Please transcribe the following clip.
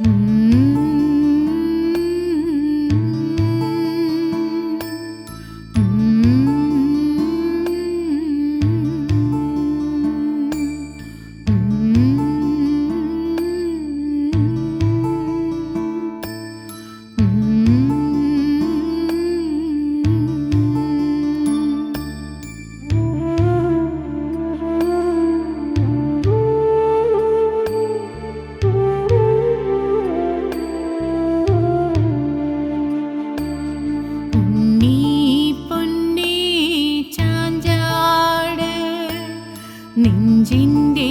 Mm-hmm. നെഞ്ചിന്റെ